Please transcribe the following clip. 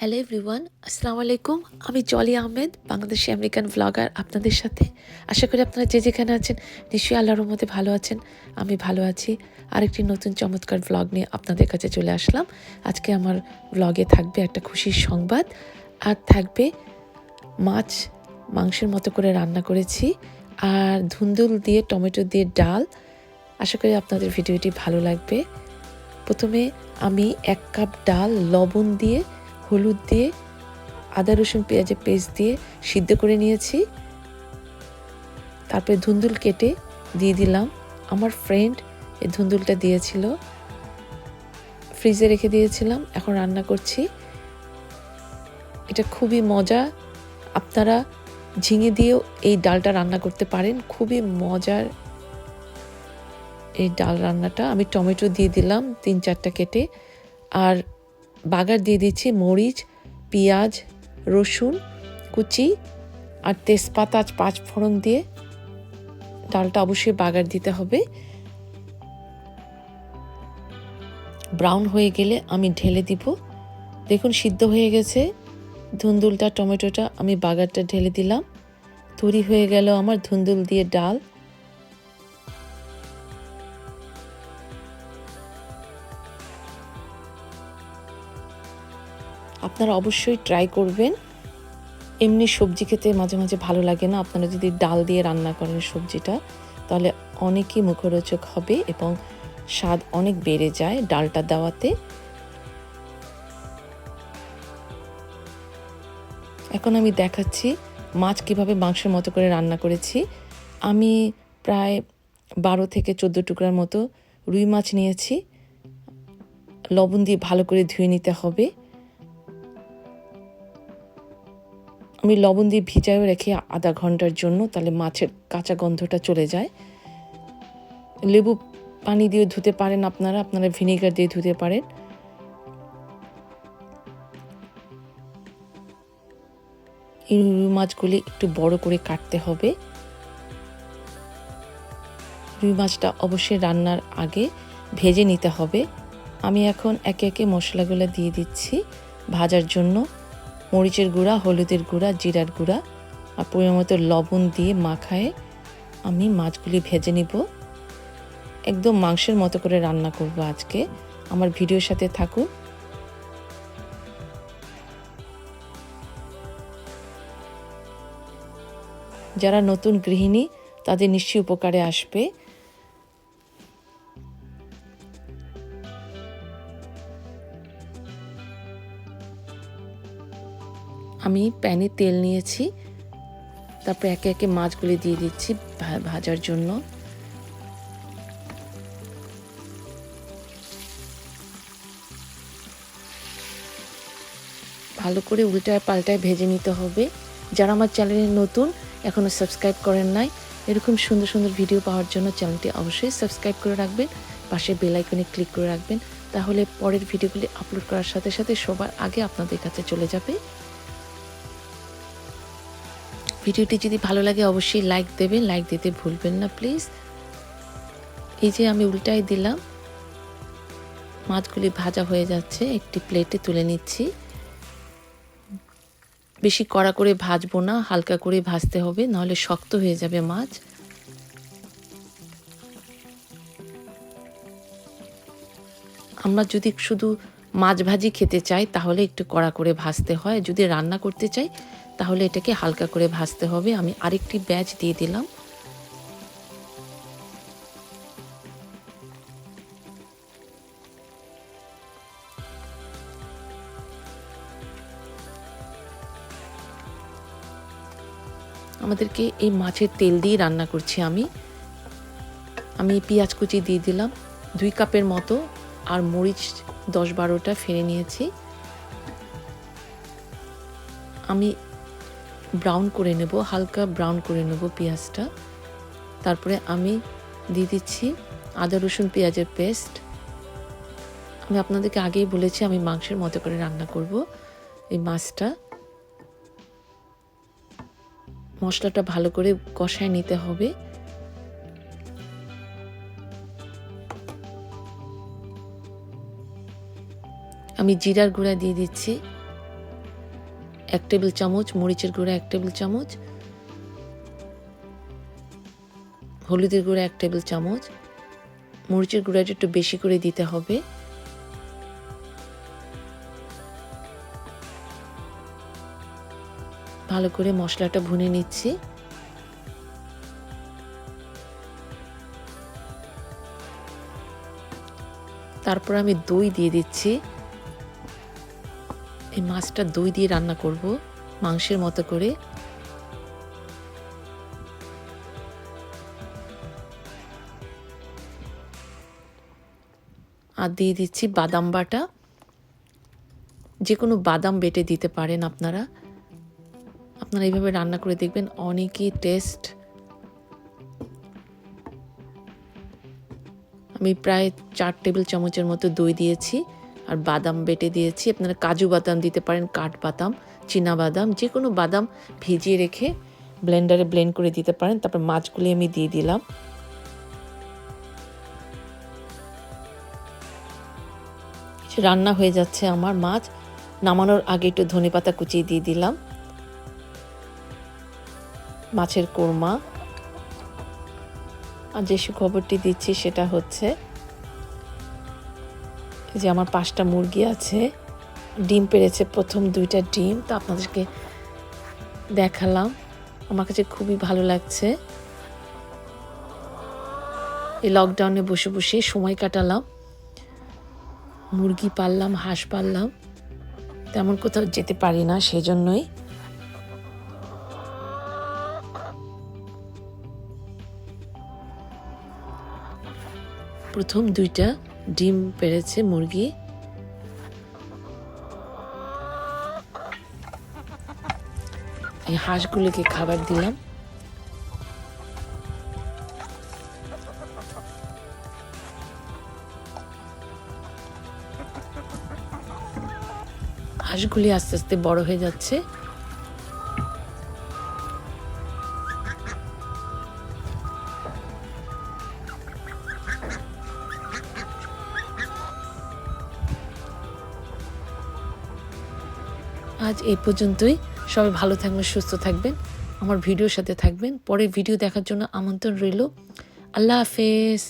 Hello everyone আসসালামু আলাইকুম আমি জলি আহমেদ বাংলাদেশি আমেরিকান ব্লগার আপনাদের সাথে। আশা করি আপনারা যে যেখানে আছেন, নিশ্চয়ই আল্লাহর মধ্যে ভালো আছেন। আমি ভালো আছি। আরেকটি নতুন চমৎকার ব্লগ নিয়ে আপনাদের কাছে চলে আসলাম। আজকে আমার ব্লগে থাকবে একটা খুশির সংবাদ। আর থাকবে মাছ মাংসের মতো করে রান্না করেছি। আর ধুন্দুল দিয়ে, টমেটো দিয়ে ডাল। আশা করি আপনাদের ভিডিওটি ভালো লাগবে। প্রথমে আমি এক কাপ ডাল, লবণ দিয়ে হলুদ দিয়ে, আদা, রসুন, পেঁয়াজের পেস্ট দিয়ে সিদ্ধ করে নিয়েছি। তারপরে ধুন্দুল কেটে দিয়ে দিলাম। আমার ফ্রেন্ড এই ধুন্দুলটা দিয়েছিল। ফ্রিজে রেখে দিয়েছিলাম। এখন রান্না করছি। এটা খুবই মজা। আপনারা ঝিঙে দিয়েও এই ডালটা রান্না করতে পারেন। খুবই মজার এই ডাল রান্নাটা। আমি টমেটো দিয়ে দিলাম তিন চারটা কেটে। আর বাগার দিয়ে দিচ্ছি মরিচ, পেঁয়াজ, রসুন, কুচি আর তেজপাতা পাঁচ ফোড়ন দিয়ে ডালটা অবশ্যই বাগার দিতে হবে। ব্রাউন হয়ে গেলে আমি ঢেলে দিব। দেখুন, সিদ্ধ হয়ে গেছে। ধুন্দুলটা, টমেটোটা আমি বাগারটা ঢেলে দিলাম। তৈরি হয়ে গেল আমার ধুন্দুল দিয়ে ডাল। আপনারা অবশ্যই ট্রাই করবেন। এমনি সবজি খেতে মাঝে মাঝে ভালো লাগে না। আপনারা যদি ডাল দিয়ে রান্না করেন সবজিটা, তাহলে অনেকই মুখরোচক হবে এবং স্বাদ অনেক বেড়ে যায় ডালটা দেওয়াতে। এখন আমি দেখাচ্ছি মাছ কীভাবে মাংসের মতো করে রান্না করেছি। আমি প্রায় বারো থেকে চোদ্দ টুকরার মতো রুই মাছ নিয়েছি। লবণ দিয়ে ভালো করে ধুয়ে নিতে হবে। আমি লবণ দিয়ে ভিজাও রেখে আধা ঘণ্টার জন্য তাহলে মাছের কাঁচা গন্ধটা চলে যায়। লেবু পানি দিয়ে ধুতে পারেন আপনারা আপনারা ভিনেগার দিয়ে ধুতে পারেন। রুই মাছগুলি একটু বড় করে কাটতে হবে। রুই মাছটা অবশ্যই রান্নার আগে ভেজে নিতে হবে। আমি এখন একে একে মশলাগুলো দিয়ে দিচ্ছি ভাজার জন্য। মরিচের গুঁড়া, হলুদের গুঁড়া, জিরার গুঁড়া আর পরিমাণ মতো লবণ দিয়ে মাখায় আমি মাছগুলি ভেজে নিব। একদম মাংসের মতো করে রান্না করব আজকে। আমার ভিডিওর সাথে থাকুন। যারা নতুন গৃহিণী, তাদের নিশ্চয়ই উপকারে আসবে। আমি প্যানে তেল নিয়েছি, তারপরে একে একে মাছগুলি দিয়ে দিচ্ছি ভাজার জন্য। ভালো করে উল্টায় পাল্টায় ভেজে নিতে হবে। যারা আমার চ্যানেলে নতুন এখনও সাবস্ক্রাইব করেন নাই, এরকম সুন্দর সুন্দর ভিডিও পাওয়ার জন্য চ্যানেলটি অবশ্যই সাবস্ক্রাইব করে রাখবেন, পাশে বেল আইকনে ক্লিক করে রাখবেন, তাহলে পরের ভিডিওগুলি আপলোড করার সাথে সাথে সবার আগে আপনাদের কাছে চলে যাবে। ভিডিওটি যদি ভালো লাগে, অবশ্যই লাইক দেবেন। লাইক দিতে ভুলবেন না প্লিজ এই যে আমি উল্টাই দিলাম। মাছগুলি ভাজা হয়ে যাচ্ছে। একটি প্লেটে তুলে নিচ্ছি। বেশি কড়া করে ভাজবো না, হালকা করে ভাজতে হবে, নাহলে শক্ত হয়ে যাবে মাছ। আমরা যদি শুধু মাছ ভাজি খেতে চাই, তাহলে একটু কড়া করে ভাজতে হয়। যদি রান্না করতে চাই তাহলে এটাকে হালকা করে ভাজতে হবে। আমি আরেকটি ব্যাচ দিয়ে দিলাম। আমাদেরকে এই মাছের তেল দিয়ে রান্না করছি আমি। আমি পেঁয়াজ কুচি দিয়ে দিলাম। দুই কাপের মতো আর মরিচ দশ বারোটা ফেলে নিয়েছি। আমি ব্রাউন করে নেব, হালকা ব্রাউন করে নেব পেঁয়াজটা। তারপরে আমি দিয়ে দিচ্ছি আদা, রসুন, পেঁয়াজের পেস্ট। আমি আপনাদেরকে আগেই বলেছি আমি মাংসের মতো করে রান্না করব এই মাছটা। মশলাটা ভালো করে কষায় নিতে হবে। আমি জিরার গুঁড়া দিয়ে দিচ্ছি। এক টেবিল চামচ, মরিচের গুঁড়া এক টেবিল চামচ, হলুদের গুঁড়া এক টেবিল চামচ, মরিচের গুঁড়াটা একটু বেশি করে দিতে হবে। ভালো করে মশলাটা ভুনে নিচ্ছি। তারপর আমি দই দিয়ে দিচ্ছি। এই মাছটা দই দিয়ে রান্না করব, মাংসের মতো করে। আর দিয়ে দিচ্ছি বাদাম বাটা। যে কোনো বাদাম বেটে দিতে পারেন আপনারা। আপনারা এইভাবে রান্না করে দেখবেন, অনেকই টেস্ট। আমি প্রায় চার টেবিল চামচের মতো দই দিয়েছি। আর বাদাম বেটে দিয়েছি। আপনারা কাজু বাদাম দিতে পারেন, কাঠ বাদাম, চীনা বাদাম যে কোনো বাদাম ভিজিয়ে রেখে ব্লেন্ডারে ব্লেন্ড করে দিতে পারেন। তারপর মাছগুলি আমি দিয়ে দিলাম। রান্না হয়ে যাচ্ছে আমার মাছ। নামানোর আগে একটু ধনে পাতা কুচিয়ে দিয়ে দিলাম। মাছের কোরমা। আর যে সুখবরটি দিচ্ছি সেটা হচ্ছে যে আমার পাঁচটা মুরগি আছে, ডিম পেরেছে প্রথম দুইটা ডিম, তো আপনাদেরকে দেখালাম। আমার কাছে খুবই ভালো লাগছে। এই লকডাউনে বসে বসে সময় কাটালাম। মুরগি পাললাম, হাঁস পাললাম। তেমন কোথাও যেতে পারি না, সেজন্যই। প্রথম দুইটা ডিম পেরেছে মুরগি। এই হাঁসগুলিকে খাবার দিলাম। হাঁসগুলি আস্তে আস্তে বড় হয়ে যাচ্ছে। আজ এই পর্যন্তই। সবাই ভালো থাকবেন, সুস্থ থাকবেন। আমার ভিডিওর সাথে থাকবেন। পরের ভিডিও দেখার জন্য আমন্ত্রণ রইল। আল্লাহ হাফেজ।